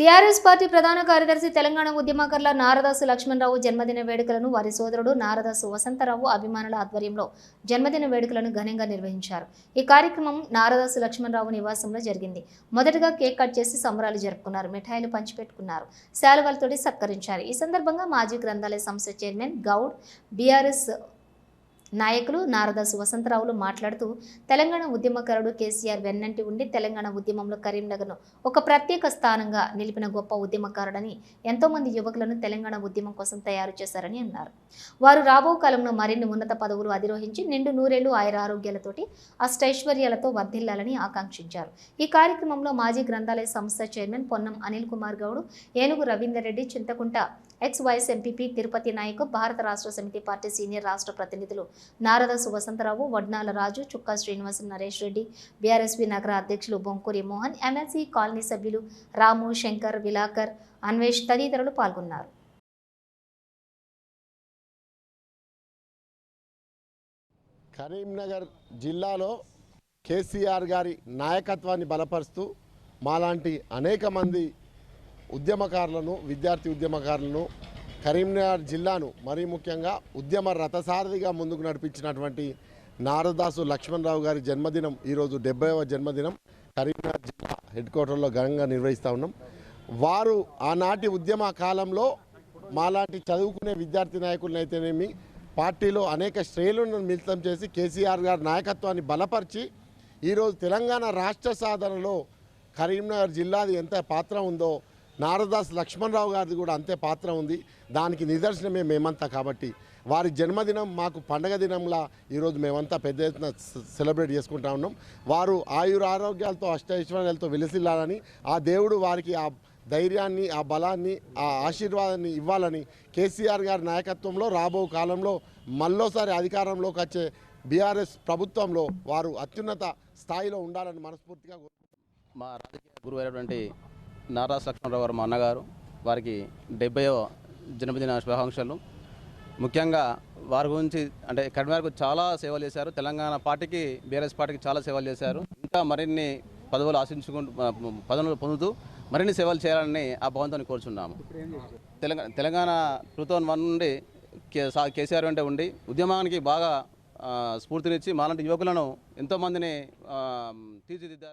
TRS party ప్రధాన కార్యదర్శి తెలంగాణ ఉద్యమకర్ల నారదాసు లక్ష్మణరావు జన్మదిన వేడుకలను వారి సోదరుడు నారదాసు వసంతరావు అభిమానుల ఆధ్వర్యంలో జన్మదిన వేడుకలను ఘనంగా నిర్వహించారు. ఈ కార్యక్రమం నారదాసు లక్ష్మణరావు నివాసంలో జరిగింది. మొదటగా కేక్ కట్ చేసి సంబరాలు జరుపుకున్నారు. మిఠాయిలు పంచిపెట్టుకున్నారు. శాలువలతోటి సత్కరించారు. ఈ సందర్భంగా మాజీ గ్రంథాలయ సంస్థ చైర్మన్ గౌడ్ బీఆర్ఎస్ నాయకులు నారదాసు వసంతరావులు మాట్లాడుతూ తెలంగాణ ఉద్యమకారుడు కేసీఆర్ వెన్నంటి ఉండి తెలంగాణ ఉద్యమంలో కరీంనగర్ను ఒక ప్రత్యేక స్థానంగా నిలిపిన గొప్ప ఉద్యమకారుడని ఎంతోమంది యువకులను తెలంగాణ ఉద్యమం కోసం తయారు చేశారని అన్నారు. వారు రాబో కాలంలో మరిన్ని ఉన్నత పదవులు అధిరోహించి నిండు నూరేళ్ళు ఆయుర ఆరోగ్యాలతోటి అష్టైశ్వర్యాలతో వర్ధిల్లాలని ఆకాంక్షించారు. ఈ కార్యక్రమంలో మాజీ గ్రంథాలయ సంస్థ chairman Ponnam Anil Kumar Goud Enugu Ravinder Reddy Chinthakunta ex vice MPP Tirupati Naik భారత రాష్ట్ర సమితి పార్టీ సీనియర్ రాష్ట్ర ప్రతినిధులు నారద వసంతరావు వడ్నాల రాజు చుక్కా శ్రీనివాస నరేష్ రెడ్డి బీఆర్ఎస్పీ నగర అధ్యక్షులు బొంకూరి మోహన్ ఎమ్మెల్సీ కాలనీ సభ్యులు రాము శంకర్ విలాకర్ అన్వేష్ తదితరులు పాల్గొన్నారు. కరీంనగర్ జిల్లాలో కేసీఆర్ గారి నాయకత్వాన్ని బలపరుస్తూ మాలాంటి అనేక మంది ఉద్యమకారులను విద్యార్థి ఉద్యమకారులను కరీంనగర్ జిల్లాను మరీ ముఖ్యంగా ఉద్యమ రథసారథిగా ముందుకు నడిపించినటువంటి నారదాసు లక్ష్మణరావు గారి జన్మదినం ఈరోజు డెబ్బైవ జన్మదినం కరీంనగర్ జిల్లా హెడ్ క్వార్టర్లో ఘనంగా నిర్వహిస్తూ ఉన్నాం. వారు ఆనాటి ఉద్యమ కాలంలో మాలాంటి చదువుకునే విద్యార్థి నాయకులనైతేనేమి పార్టీలో అనేక శ్రేణులను మిళితం చేసి కేసీఆర్ గారి నాయకత్వాన్ని బలపరిచి ఈరోజు తెలంగాణ రాష్ట్ర సాధనలో కరీంనగర్ జిల్లాది ఎంత పాత్ర ఉందో నారదాస్ లక్ష్మణరావు గారిది కూడా అంతే పాత్ర ఉంది. దానికి నిదర్శనమే మేమంతా కాబట్టి వారి జన్మదినం మాకు పండగ దినంలా ఈరోజు మేమంతా పెద్ద ఎత్తున సెలబ్రేట్ చేసుకుంటా ఉన్నాం. వారు ఆయుర ఆరోగ్యాలతో అష్టైశ్వర్యాలతో వెలిసిల్లాలని ఆ దేవుడు వారికి ఆ ధైర్యాన్ని ఆ బలాన్ని ఆ ఆశీర్వాదాన్ని ఇవ్వాలని కేసీఆర్ గారి నాయకత్వంలో రాబో కాలంలో మళ్ళోసారి అధికారంలోకి వచ్చే బీఆర్ఎస్ ప్రభుత్వంలో వారు అత్యున్నత స్థాయిలో ఉండాలని మనస్ఫూర్తిగా మా రాజకీయ గురువు నారా లక్ష్మణరావు గారు మా అన్నగారు వారికి డెబ్బైవ జన్మదిన శుభాకాంక్షలు. ముఖ్యంగా వారి గురించి అంటే కరీంనగర్కు చాలా సేవలు చేశారు. తెలంగాణ పార్టీకి బీఆర్ఎస్ పార్టీకి చాలా సేవలు చేశారు. ఇంకా మరిన్ని పదవులు ఆశించుకుంటూ పదవులు పొందుతూ మరిన్ని సేవలు చేయాలని ఆ భవంతో కోరుచున్నాము. Telangana Telangana two thousand one నుండి కే సా- కేసీఆర్ వెంట ఉండి ఉద్యమానికి బాగా స్ఫూర్తినిచ్చి మాలాంటి యువకులను ఎంతోమందిని తీర్చిదిద్దారు.